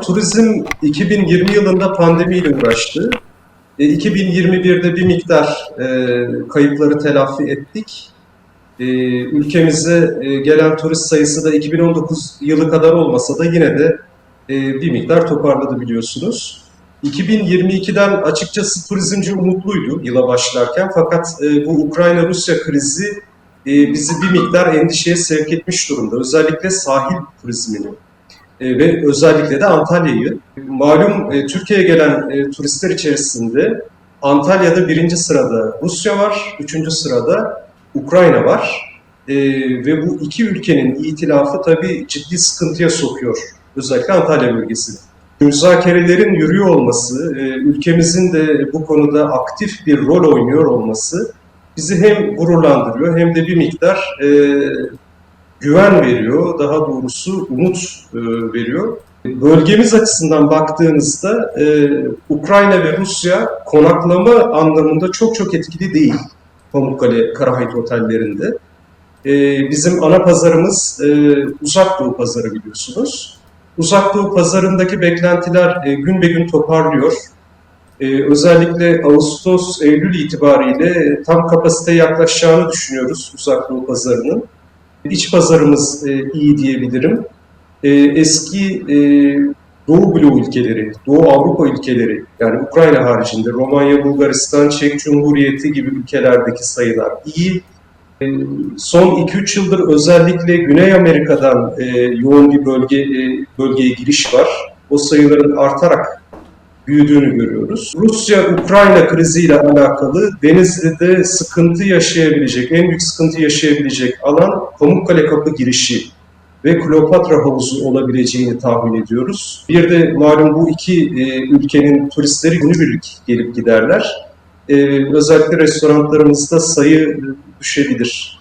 Turizm 2020 yılında pandemiyle uğraştı. E, 2021'de bir miktar e, kayıpları telafi ettik. E, ülkemize e, gelen turist sayısı da 2019 yılı kadar olmasa da yine de e, bir miktar toparladı biliyorsunuz. 2022'den açıkçası turizmci umutluydu yıla başlarken fakat e, bu Ukrayna-Rusya krizi e, bizi bir miktar endişeye sevk etmiş durumda. Özellikle sahil turizmini e, ve özellikle de Antalya'yı. Malum e, Türkiye'ye gelen e, turistler içerisinde Antalya'da birinci sırada Rusya var, üçüncü sırada Ukrayna var. Ve bu iki ülkenin itilafı tabii ciddi sıkıntıya sokuyor. Özellikle Antalya bölgesini. Müzakerelerin yürüyor olması, ülkemizin de bu konuda aktif bir rol oynuyor olması bizi hem gururlandırıyor hem de bir miktar güven veriyor, daha doğrusu umut e, veriyor. Bölgemiz açısından baktığınızda e, Ukrayna ve Rusya konaklama anlamında çok çok etkili değil Pamukkale Karahayt otellerinde. E, bizim ana pazarımız e, Uzak Doğu pazarı biliyorsunuz. Uzak Doğu pazarındaki beklentiler gün be gün toparlıyor. Özellikle Ağustos, Eylül itibariyle tam kapasiteye yaklaşacağını düşünüyoruz Uzak Doğu pazarının. İç pazarımız e, iyi diyebilirim. E, eski e, Doğu Bloğu ülkeleri, Doğu Avrupa ülkeleri, yani Ukrayna haricinde Romanya, Bulgaristan, Çek Cumhuriyeti gibi ülkelerdeki sayılar iyi. E, son 2-3 yıldır özellikle Güney Amerika'dan e, yoğun bir bölge e, bölgeye giriş var. O sayıların artarak büyüdüğünü görüyoruz. Rusya-Ukrayna kriziyle alakalı Denizli'de sıkıntı yaşayabilecek, en büyük sıkıntı yaşayabilecek alan Pamukkale Kapı girişi ve Kleopatra Havuzu olabileceğini tahmin ediyoruz. Bir de malum bu iki e, ülkenin turistleri günübirlik gelip giderler. E, özellikle restoranlarımızda sayı düşebilir.